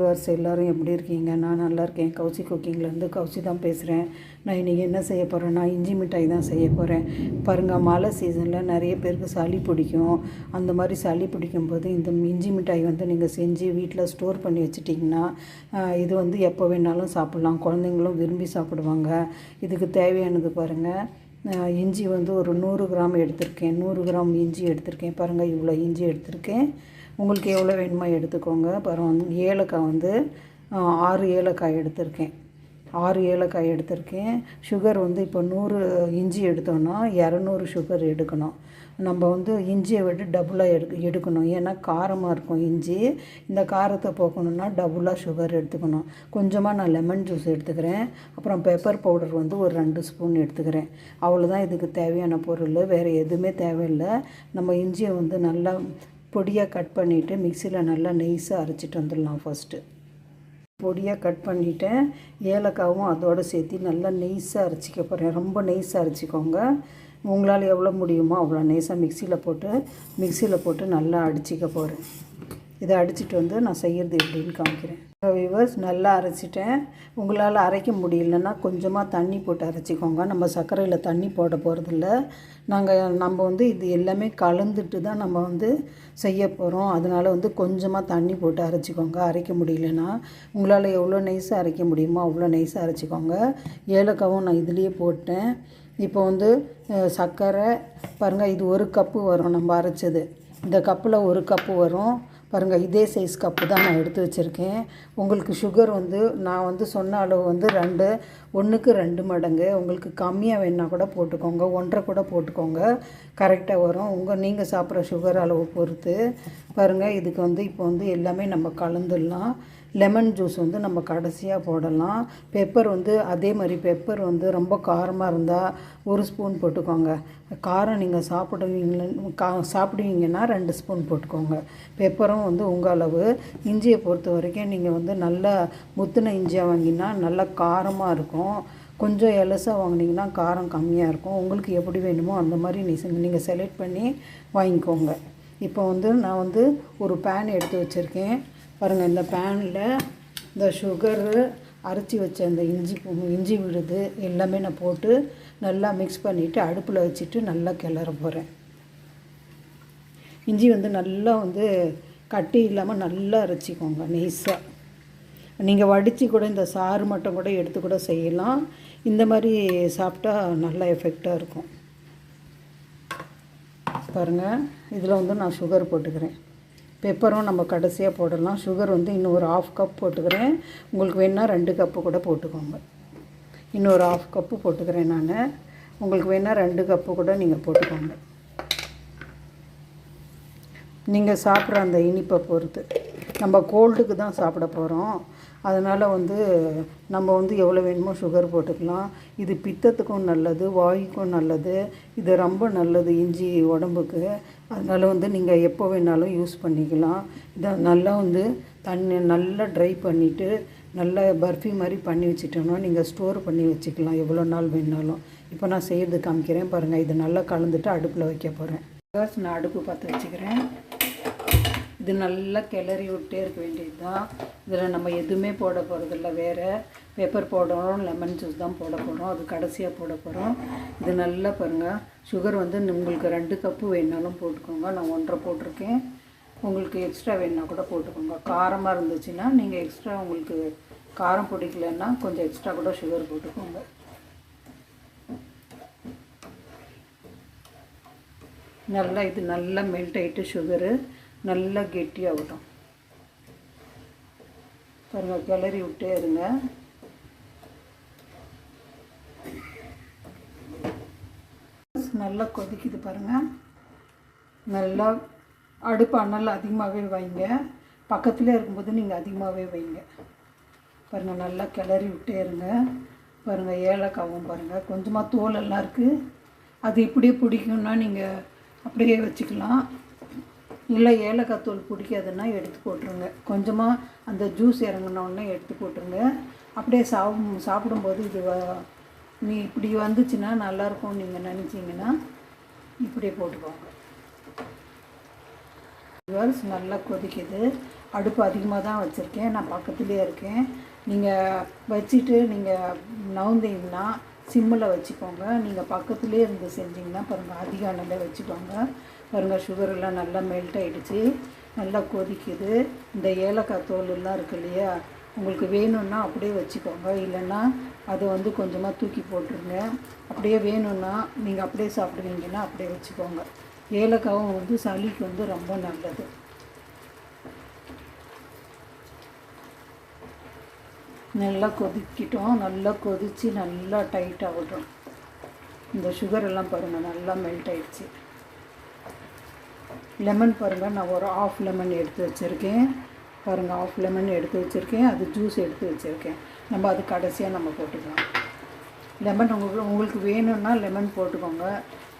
Viewers எல்லோரும் எப்படி இருக்கீங்க? நான் நல்லா இருக்கேன். கௌசி குக்கிங்லேருந்து கௌசி தான் பேசுகிறேன் நான் இன்றைக்கி என்ன செய்ய போகிறேன்னா இஞ்சி மிட்டாய் தான் செய்ய போகிறேன் பாருங்கள் மழை சீசனில் நிறைய பேருக்கு சளி பிடிக்கும். அந்த மாதிரி சளி பிடிக்கும் போது இந்த இஞ்சி மிட்டாய் வந்து நீங்கள் செஞ்சு வீட்டில் ஸ்டோர் பண்ணி வச்சுட்டிங்கன்னா இது வந்து எப்போ வேணாலும் சாப்பிட்லாம். குழந்தைங்களும் விரும்பி சாப்பிடுவாங்க. இதுக்கு தேவையானது பாருங்கள் இஞ்சி வந்து ஒரு நூறு கிராம் எடுத்திருக்கேன். நூறு கிராம் இஞ்சி எடுத்திருக்கேன். பாருங்கள் இவ்வளோ இஞ்சி எடுத்திருக்கேன். உங்களுக்கு எவ்வளோ வேணுமோ எடுத்துக்கோங்க. அப்புறம் வந்து ஏலக்காய் வந்து ஆறு ஏலக்காய் எடுத்திருக்கேன். ஆறு ஏலக்காய் எடுத்திருக்கேன். சுகர் வந்து இப்போ நூறு இஞ்சி எடுத்தோன்னா இரநூறு சுகர் எடுக்கணும். நம்ம வந்து இஞ்சியை விட்டு டபுளாக எடு எடுக்கணும். ஏன்னா காரமாக இருக்கும் இஞ்சி. இந்த காரத்தை போக்கணுன்னா டபுளாக சுகர் எடுத்துக்கணும். கொஞ்சமாக நான் லெமன் ஜூஸ் எடுத்துக்கிறேன். அப்புறம் பெப்பர் பவுடர் வந்து ஒரு ரெண்டு ஸ்பூன் எடுத்துக்கிறேன். அவ்வளோதான் இதுக்கு தேவையான பொருள். வேறு எதுவுமே தேவையில்லை. நம்ம இஞ்சியை வந்து நல்லா பொடியாக கட் பண்ணிவிட்டு மிக்சியில் நல்லா நெய்ஸாக அரைச்சிட்டு வந்துடலாம் ஃபஸ்ட்டு பொடியாக கட் பண்ணிவிட்டேன் ஏலக்காவும் அதோடு சேர்த்து நல்லா நெய்ஸாக அரைச்சிக்க போகிறேன் ரொம்ப நெய்ஸாக அரைச்சிக்கோங்க. உங்களால் எவ்வளோ முடியுமோ அவ்வளோ நெய்ஸாக மிக்சியில் போட்டு மிக்சியில் போட்டு நல்லா அடிச்சிக்க போகிறேன் இதை அடிச்சிட்டு வந்து நான் செய்கிறது எப்படின்னு காமிக்கிறேன். விவர்ஸ் நல்லா அரைச்சிட்டேன். உங்களால் அரைக்க முடியலன்னா கொஞ்சமாக தண்ணி போட்டு அரைச்சிக்கோங்க. நம்ம சர்க்கரையில் தண்ணி போட போகிறதில்ல நாங்கள் நம்ம வந்து இது எல்லாமே கலந்துட்டு தான் நம்ம வந்து செய்ய போகிறோம் அதனால் வந்து கொஞ்சமாக தண்ணி போட்டு அரைச்சிக்கோங்க. அரைக்க முடியலன்னா உங்களால் எவ்வளோ நைஸாக அரைக்க முடியுமோ அவ்வளோ நைஸாக அரைச்சிக்கோங்க. ஏலக்காவும் நான் இதுலேயே போட்டேன். இப்போ வந்து சர்க்கரை பாருங்கள் இது ஒரு கப்பு வரும் நம்ம அரைச்சது. இந்த கப்பில் ஒரு கப்பு வரும். பாருங்கள் இதே சைஸ் கப்பு தான் நான் எடுத்து வச்சுருக்கேன். உங்களுக்கு சுகர் வந்து நான் வந்து சொன்ன அளவு வந்து ரெண்டு ஒன்றுக்கு ரெண்டு மடங்கு. உங்களுக்கு கம்மியாக வேணால் கூட போட்டுக்கோங்க ஒன்றரை கூட போட்டுக்கோங்க. கரெக்டாக வரும். உங்கள் நீங்கள் சாப்பிட்ற சுகர் அளவு பொறுத்து. பாருங்கள் இதுக்கு வந்து இப்போ வந்து எல்லாமே நம்ம கலந்துடலாம். லெமன் ஜூஸ் வந்து நம்ம கடைசியாக போடலாம். பெப்பர் வந்து அதே மாதிரி பெப்பர் வந்து ரொம்ப காரமாக இருந்தால் ஒரு ஸ்பூன் போட்டுக்கோங்க. காரம் நீங்கள் சாப்பிடுவீங்க கா சாப்பிடுவீங்கன்னா ரெண்டு ஸ்பூன் போட்டுக்கோங்க. பெப்பரும் வந்து உங்கள் அளவு. இஞ்சியை பொறுத்த வரைக்கும் நீங்கள் வந்து நல்லா முத்தின இஞ்சியாக வாங்கினா நல்லா காரமாக இருக்கும். கொஞ்சம் எலசாக வாங்கினீங்கன்னா காரம் கம்மியாக இருக்கும். உங்களுக்கு எப்படி வேணுமோ அந்த மாதிரி நீ நீங்கள் செலக்ட் பண்ணி வாங்கிக்கோங்க. இப்போ வந்து நான் வந்து ஒரு பேன் எடுத்து வச்சுருக்கேன். பாருங்கள் இந்த பேனில் இந்த சுகரு அரைச்சி வச்ச அந்த இஞ்சி பூ- இஞ்சி விழுது எல்லாமே நான் போட்டு நல்லா மிக்ஸ் பண்ணிவிட்டு அடுப்பில் வச்சுட்டு நல்லா கிளற போகிறேன் இஞ்சி வந்து நல்லா வந்து கட்டி இல்லாமல் நல்லா அரைச்சிக்கோங்க நெய்ஸாக நீங்கள் வடித்து கூட இந்த சாறு மட்டும் கூட எடுத்து கூட செய்யலாம். இந்த மாதிரி சாப்பிட்டா நல்லா எஃபெக்டாக இருக்கும். பாருங்கள் இதில் வந்து நான் சுகர் போட்டுக்கிறேன். பெப்பரும் நம்ம கடைசியாக போடலாம். சுகர் வந்து இன்னும் ஒரு ஆஃப் கப் போட்டுக்கிறேன். உங்களுக்கு வேணால் ரெண்டு கப்பு கூட போட்டுக்கோங்க. இன்னொரு ஆஃப் கப்பு போட்டுக்கிறேன் நான். உங்களுக்கு வேணால் ரெண்டு கப்பு கூட நீங்கள் போட்டுக்கோங்க. நீங்கள் சாப்பிட்ற அந்த இனிப்பை பொறுத்து. நம்ம கோல்டுக்கு தான் சாப்பிட போகிறோம் அதனால் வந்து நம்ம வந்து எவ்வளோ வேணுமோ சுகர் போட்டுக்கலாம். இது பித்தத்துக்கும் நல்லது வாய்க்கும் நல்லது. இது ரொம்ப நல்லது இஞ்சி உடம்புக்கு. அதனால் வந்து நீங்கள் எப்போ வேணாலும் யூஸ் பண்ணிக்கலாம். இதை நல்லா வந்து தண்ணி நல்லா ட்ரை பண்ணிவிட்டு நல்லா பர்ஃபி மாதிரி பண்ணி வச்சுட்டோம்னா நீங்கள் ஸ்டோர் பண்ணி வச்சுக்கலாம். எவ்வளோ நாள் வேணாலும். இப்போ நான் செய்கிறது காமிக்கிறேன். பாருங்கள் இது நல்லா கலந்துட்டு அடுப்பில் வைக்க போகிறேன் ஃபர்ஸ்ட் நான் அடுப்பு பார்த்து வச்சுக்கிறேன். இது நல்லா கிளறி விட்டே இருக்க வேண்டியது தான் இதில் நம்ம எதுவுமே போட போகிறதில்ல வேறு பேப்பர் போடுறோம் லெமன் ஜூஸ் தான் போட போகிறோம் அது கடைசியாக போட போகிறோம் இது நல்லா பாருங்கள் சுகர் வந்து உங்களுக்கு ரெண்டு கப்பு வேணாலும் போட்டுக்கோங்க. நான் ஒன்றரை போட்டிருக்கேன். உங்களுக்கு எக்ஸ்ட்ரா வேணுன்னா கூட போட்டுக்கோங்க. காரமாக இருந்துச்சுன்னா நீங்கள் எக்ஸ்ட்ரா உங்களுக்கு காரம் பிடிக்கலன்னா கொஞ்சம் எக்ஸ்ட்ரா கூட சுகர் போட்டுக்கோங்க. நல்லா இது நல்லா மெல்ட் ஆகிட்டு சுகரு நல்லா கெட்டியாகட்டும். பாருங்கள் கிளறி விட்டே இருங்க. நல்லா கொதிக்குது பாருங்கள் நல்லா அடுப்பு அனல் அதிகமாகவே வைங்க. பக்கத்துலேயே இருக்கும்போது நீங்கள் அதிகமாகவே வைங்க. பாருங்கள் நல்லா கிளறி விட்டே இருங்க. பாருங்கள் ஏலக்காவும் பாருங்கள் கொஞ்சமாக தோலெல்லாம் இருக்குது அது இப்படியே பிடிக்கும்னா நீங்கள் அப்படியே வச்சுக்கலாம். இல்லை ஏலக்காய் தூள் பிடிக்காதுன்னா எடுத்து போட்டுருங்க. கொஞ்சமாக அந்த ஜூஸ் இறங்கினோடனே எடுத்து போட்டுருங்க. அப்படியே சாப்பிடும் சாப்பிடும்போது இது வ- நீ இப்படி வந்துச்சுன்னா நல்லாயிருக்கும் நீங்கள் நினச்சிங்கன்னா இப்படியே போட்டுக்கோங்க. விவர்ஸ் நல்லா கொதிக்குது. அடுப்பு அதிகமாக தான் வச்சுருக்கேன். நான் பக்கத்துலேயே இருக்கேன். நீங்கள் வச்சுட்டு நீங்கள் நவுந்தீங்கன்னா சிம்மில் வச்சுக்கோங்க. நீங்கள் பக்கத்துலேயே இருந்து செஞ்சிங்கன்னா பாருங்கள் அதிக அனலில் வச்சுக்கோங்க. பாருங்கள் சுகரெல்லாம் நல்லா மெல்ட் ஆகிடுச்சு நல்லா கொதிக்குது. இந்த ஏலக்காய் தோல் எல்லாம் இருக்கு இல்லையா? உங்களுக்கு வேணும்னா அப்படியே வச்சுக்கோங்க. இல்லைன்னா அதை வந்து கொஞ்சமாக தூக்கி போட்டுருங்க. அப்படியே வேணும்னா நீங்கள் அப்படியே சாப்பிடுவீங்கன்னா அப்படியே வச்சுக்கோங்க. ஏலக்காவும் வந்து சளிக்கு வந்து ரொம்ப நல்லது. நல்லா கொதிக்கிட்டோம். நல்லா கொதித்து நல்லா டைட்டாக விடுறோம் இந்த சுகர் எல்லாம் பாருங்கள் நல்லா மெல்ட் ஆயிடுச்சு. லெமன் பாருங்கள் நான் ஒரு ஆஃப் லெமன் எடுத்து வச்சுருக்கேன். பாருங்கள் ஆஃப் லெமன் எடுத்து வச்சுருக்கேன். அது ஜூஸ் எடுத்து வச்சுருக்கேன். நம்ம அது கடைசியாக நம்ம போட்டுக்கலாம். லெமன் உங்களுக்கு உங்களுக்கு வேணும்னா லெமன் போட்டுக்கோங்க.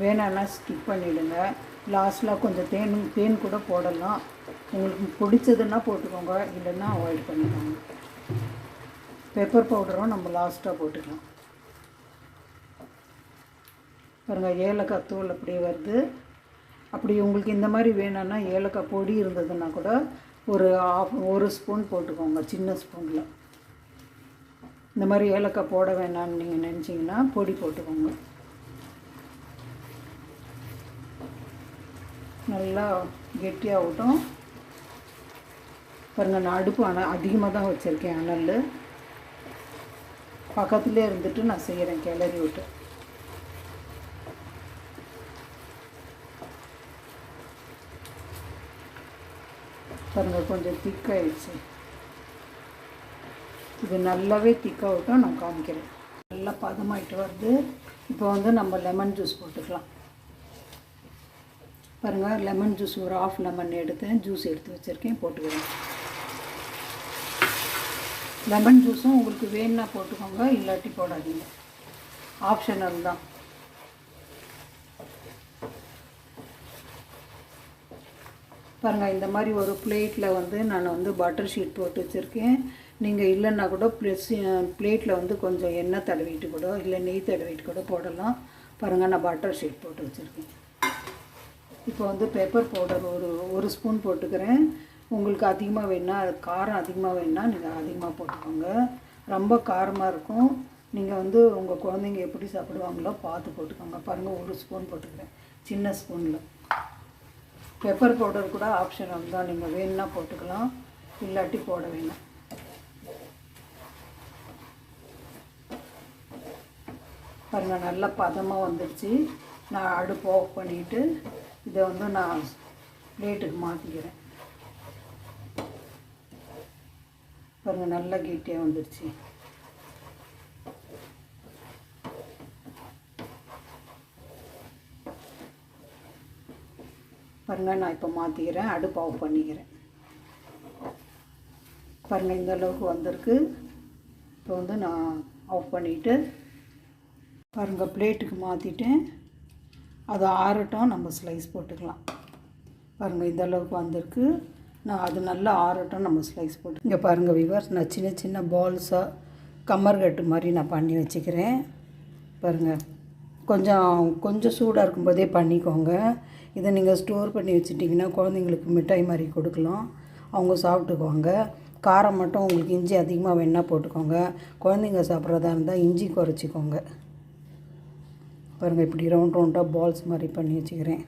வேணான்னா ஸ்கிப் பண்ணிவிடுங்க லாஸ்ட்டில் கொஞ்சம் தேன் தேன் கூட போடலாம். உங்களுக்கு பிடிச்சதுன்னா போட்டுக்கோங்க. இல்லைன்னா அவாய்ட் பண்ணிக்கோங்க. பெப்பர் பவுடரும் நம்ம லாஸ்ட்டாக போட்டுக்கலாம். பாருங்கள் ஏலக்காய் தூள் அப்படியே வருது. அப்படி உங்களுக்கு இந்த மாதிரி வேணும்னா ஏலக்காய் பொடி இருந்ததுன்னா கூட ஒரு ஆஃப் ஒரு ஸ்பூன் போட்டுக்கோங்க சின்ன ஸ்பூனில் இந்த மாதிரி ஏலக்காய் போட வேணாம்னு நீங்கள் நினச்சிங்கன்னா பொடி போட்டுக்கோங்க. நல்லா கெட்டியாகட்டும் பாருங்கள் நான் அடுப்பு அன அதிகமாக தான் வச்சுருக்கேன் அனல் பக்கத்துலேயே இருந்துட்டு நான் செய்கிறேன் கிளறி விட்டு. பாருங்கள் கொஞ்சம் திக்காயிடுச்சு இது நல்லாவே திக்காகட்டும் நான் காமிக்கிறேன். நல்லா பதமாயிட்டு வருது. இப்போ வந்து நம்ம லெமன் ஜூஸ் போட்டுக்கலாம். பாருங்கள் லெமன் ஜூஸ் ஒரு ஆஃப் லெமன் எடுத்தேன். ஜூஸ் எடுத்து வச்சுருக்கேன் போட்டுக்கிறேன். லெமன் ஜூஸும் உங்களுக்கு வேணுன்னா போட்டுக்கோங்க இல்லாட்டி போடாதீங்க. ஆப்ஷனல் தான். பாருங்கள் இந்த மாதிரி ஒரு பிளேட்டில் வந்து நான் வந்து பட்டர் ஷீட் போட்டு வச்சுருக்கேன். நீங்கள் இல்லைன்னா கூட ப்ளஸ் பிளேட்டில் வந்து கொஞ்சம் எண்ணெய் தடவிட்டு கூட இல்லை நெய் தடவிட்டு கூட போடலாம். பாருங்கள் நான் பட்டர் ஷீட் போட்டு வச்சுருக்கேன். இப்போ வந்து பேப்பர் பவுடர் ஒரு ஒரு ஸ்பூன் போட்டுக்கிறேன். உங்களுக்கு அதிகமாக வேணா காரம் அதிகமாக வேணா நீங்கள் அதிகமாக போட்டுக்கோங்க. ரொம்ப காரமாக இருக்கும். நீங்கள் வந்து உங்கள் குழந்தைங்க எப்படி சாப்பிடுவாங்களோ பார்த்து போட்டுக்கோங்க. பாருங்கள் ஒரு ஸ்பூன் போட்டுக்கிறேன். சின்ன ஸ்பூனில் பெப்பர் பவுடர் கூட ஆப்ஷனல் தான் நீங்கள் வேணும்னா போட்டுக்கலாம். இல்லாட்டி போட வேணாம். பாருங்கள் நல்லா பதமாக வந்துடுச்சு. நான் அடுப்பு ஆஃப் பண்ணிவிட்டு இதை வந்து நான் பிளேட்டுக்கு மாற்றிக்கிறேன் பாருங்கள் நல்லா கெட்டியாக வந்துடுச்சு. பாருங்கள் நான் இப்போ மாற்றிக்கிறேன் அடுப்பு ஆஃப் பண்ணிக்கிறேன். பாருங்கள் இந்த அளவுக்கு வந்திருக்கு. இப்போ வந்து நான் ஆஃப் பண்ணிவிட்டு பாருங்கள் பிளேட்டுக்கு மாற்றிட்டேன் அது ஆறட்டும் நம்ம ஸ்லைஸ் போட்டுக்கலாம். பாருங்கள் இந்த அளவுக்கு வந்திருக்கு. நான் அது நல்லா ஆறட்டும் நம்ம ஸ்லைஸ் போட்டு இங்கே பாருங்கள் விவர்ஸ் நான் சின்ன சின்ன பால்ஸாக கம்மர்கட்டு மாதிரி நான் பண்ணி வச்சுக்கிறேன். பாருங்கள் கொஞ்சம் கொஞ்சம் சூடாக இருக்கும்போதே பண்ணிக்கோங்க. இதை நீங்கள் ஸ்டோர் பண்ணி வச்சுட்டிங்கன்னா குழந்தைங்களுக்கு மிட்டாய் மாதிரி கொடுக்கலாம். அவங்க சாப்பிட்டுக்குவாங்க. காரம் மட்டும் உங்களுக்கு இஞ்சி அதிகமாக வேணால் போட்டுக்கோங்க. குழந்தைங்க சாப்பிட்றதா இருந்தால் இஞ்சி குறைச்சிக்கோங்க. பாருங்கள் இப்படி ரவுண்ட் ரவுண்டாக பால்ஸ் மாதிரி பண்ணி வச்சுக்கிறேன்.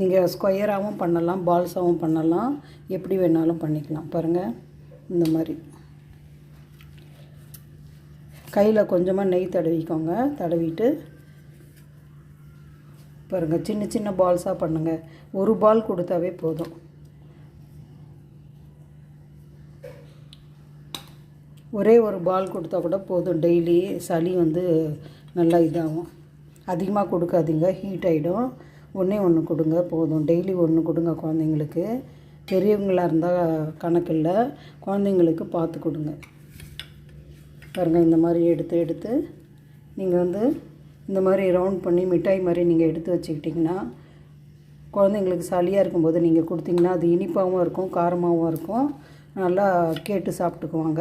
நீங்கள் ஸ்கொயராகவும் பண்ணலாம் பால்ஸாகவும் பண்ணலாம். எப்படி வேணாலும் பண்ணிக்கலாம். பாருங்கள் இந்த மாதிரி. கையில் கொஞ்சமாக நெய் தடவிக்கோங்க. தடவிட்டு பாருங்கள் சின்ன சின்ன பால்ஸாக பண்ணுங்கள் ஒரு பால் கொடுத்தாவே போதும். ஒரே ஒரு பால் கொடுத்தா கூட போதும். டெய்லி சளி வந்து நல்லா இதாகும். அதிகமாக கொடுக்காதீங்க ஹீட் ஆகிடும் ஒன்றே ஒன்று கொடுங்க போதும். டெய்லி ஒன்று கொடுங்க குழந்தைங்களுக்கு. பெரியவங்களாக இருந்தால் கணக்கு இல்லை. குழந்தைங்களுக்கு பார்த்து கொடுங்க. பாருங்கள் இந்த மாதிரி எடுத்து எடுத்து. நீங்கள் வந்து இந்த மாதிரி ரவுண்ட் பண்ணி மிட்டாய் மாதிரி நீங்கள் எடுத்து வச்சுக்கிட்டிங்கன்னா குழந்தைங்களுக்கு சளியாக இருக்கும்போது நீங்கள் கொடுத்தீங்கன்னா அது இனிப்பாகவும் இருக்கும் காரமாகவும் இருக்கும். நல்லா கேட்டு சாப்பிட்டுக்குவாங்க.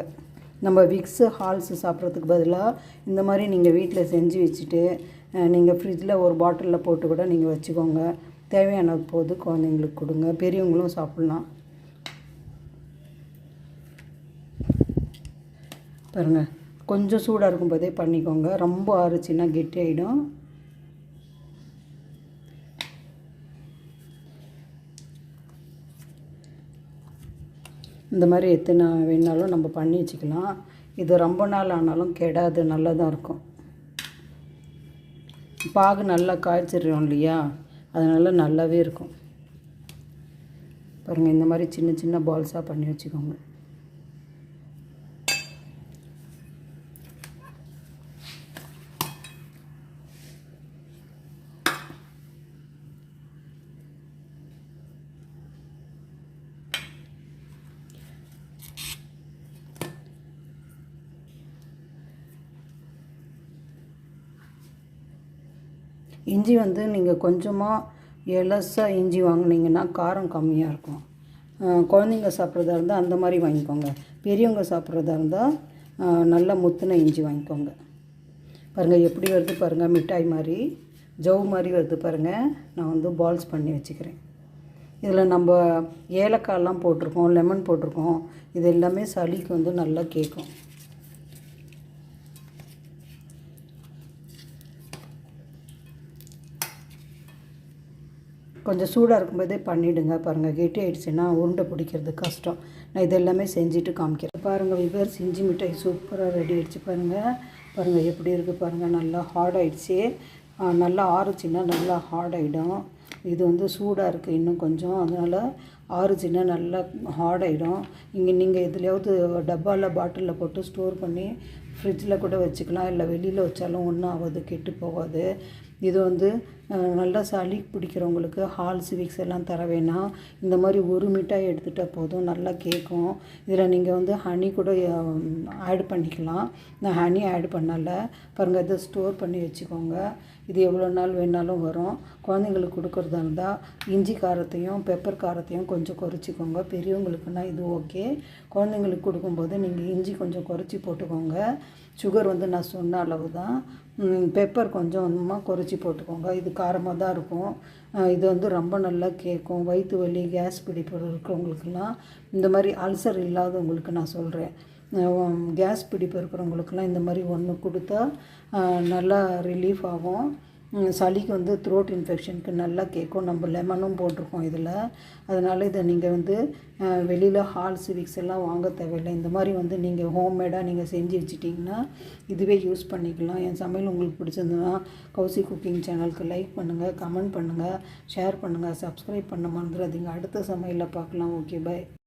நம்ம விக்ஸு ஹால்ஸு சாப்பிட்றதுக்கு பதிலாக இந்த மாதிரி நீங்கள் வீட்டில் செஞ்சு வச்சுட்டு நீங்கள் ஃப்ரிட்ஜில் ஒரு பாட்டிலில் போட்டு கூட நீங்கள் வச்சுக்கோங்க. தேவையான போது குழந்தைங்களுக்கு கொடுங்க. பெரியவங்களும் சாப்பிட்லாம். பாருங்கள் கொஞ்சம் சூடாக இருக்கும்போதே பண்ணிக்கோங்க. ரொம்ப ஆறுச்சுன்னா ஆகிடும் இந்த மாதிரி எத்தனை வேணாலும் நம்ம பண்ணி வச்சுக்கலாம். இது ரொம்ப நாள் ஆனாலும் கெடாது நல்லா தான் இருக்கும். பாகு நல்லா காய்ச்சிடுறோம் இல்லையா? அதனால் நல்லாவே இருக்கும். பாருங்கள் இந்த மாதிரி சின்ன சின்ன பால்ஸாக பண்ணி வச்சுக்கோங்க. இஞ்சி வந்து நீங்கள் கொஞ்சமாக எலசாக இஞ்சி வாங்குனீங்கன்னா காரம் கம்மியாக இருக்கும். குழந்தைங்க சாப்பிட்றதா இருந்தால் அந்த மாதிரி வாங்கிக்கோங்க. பெரியவங்க சாப்பிட்றதா இருந்தால் நல்லா முத்தின இஞ்சி வாங்கிக்கோங்க. பாருங்கள் எப்படி வருது பாருங்கள் மிட்டாய் மாதிரி ஜவ் மாதிரி வருது பாருங்கள் நான் வந்து பால்ஸ் பண்ணி வச்சுக்கிறேன். இதில் நம்ம ஏலக்காயெல்லாம் போட்டிருக்கோம் லெமன் போட்டிருக்கோம். இது எல்லாமே சளிக்கு வந்து நல்லா கேட்கும். கொஞ்சம் சூடாக இருக்கும்போதே பண்ணிவிடுங்க பாருங்கள் கெட்டி ஆகிடுச்சுன்னா உருண்டை பிடிக்கிறது கஷ்டம். நான் இதெல்லாமே செஞ்சுட்டு காமிக்கிறேன். பாருங்கள் விவர் செஞ்சு மிட்டாய் சூப்பராக ரெடி ஆகிடுச்சு பாருங்கள் பாருங்கள் எப்படி இருக்குது பாருங்கள் நல்லா ஹார்ட் ஆகிடுச்சு நல்லா ஆறுச்சின்னா நல்லா ஹார்ட் ஆகிடும் இது வந்து சூடாக இருக்குது இன்னும் கொஞ்சம். அதனால் ஆறுச்சுன்னா நல்லா ஹார்ட் ஆகிடும் இங்கே நீங்கள் எதுலையாவது டப்பாவில் பாட்டிலில் போட்டு ஸ்டோர் பண்ணி ஃப்ரிட்ஜில் கூட வச்சுக்கலாம். இல்லை வெளியில் வச்சாலும் ஒன்றும் ஆகாது கெட்டு போகாது. இது வந்து நல்லா சளி பிடிக்கிறவங்களுக்கு ஹால் சிவிக்ஸ் எல்லாம் தர வேணாம். இந்த மாதிரி ஒரு மிட்டாய் எடுத்துட்டால் போதும். நல்லா கேட்கும் இதில் நீங்கள் வந்து ஹனி கூட ஆட் பண்ணிக்கலாம். நான் ஹனி ஆட் பண்ணலை. பாருங்கள் இதை ஸ்டோர் பண்ணி வச்சுக்கோங்க. இது எவ்வளோ நாள் வேணாலும் வரும். குழந்தைங்களுக்கு கொடுக்குறதா இருந்தால் இஞ்சி காரத்தையும் பெப்பர் காரத்தையும் கொஞ்சம் குறைச்சிக்கோங்க. பெரியவங்களுக்குன்னா இது ஓகே குழந்தைங்களுக்கு கொடுக்கும்போது நீங்கள் இஞ்சி கொஞ்சம் குறைச்சி போட்டுக்கோங்க. சுகர் வந்து நான் சொன்ன அளவு தான் பெப்பர் கொஞ்சம் கொஞ்சமாக குறைச்சி போட்டுக்கோங்க. இது காரமாக தான் இருக்கும். இது வந்து ரொம்ப நல்லா கேட்கும். வயிற்று வலி கேஸ் பிடிப்பு இருக்கிறவங்களுக்குலாம் இந்த மாதிரி அல்சர் இல்லாதவங்களுக்கு நான் சொல்கிறேன் கேஸ் பிடிப்பு இருக்கிறவங்களுக்கெல்லாம் இந்த மாதிரி ஒன்று கொடுத்தா நல்லா ரிலீஃப் ஆகும். சளிக்கு வந்து த்ரோட் இன்ஃபெக்ஷனுக்கு நல்லா கேட்கும். நம்ம லெமனும் போட்டிருக்கோம் இதில். அதனால் இதை நீங்கள் வந்து வெளியில் ஹால் சிவிக்ஸ் எல்லாம் வாங்க தேவையில்லை. இந்த மாதிரி வந்து நீங்கள் ஹோம்மேடாக நீங்கள் செஞ்சு வச்சுட்டிங்கன்னா இதுவே யூஸ் பண்ணிக்கலாம். என் சமையல் உங்களுக்கு பிடிச்சிருந்ததுன்னா கௌசி குக்கிங் சேனலுக்கு லைக் பண்ணுங்கள் கமெண்ட் பண்ணுங்கள் ஷேர் பண்ணுங்கள் சப்ஸ்கிரைப் பண்ண மறந்துடாதீங்க. அடுத்த சமையலில் பார்க்கலாம். Okay bye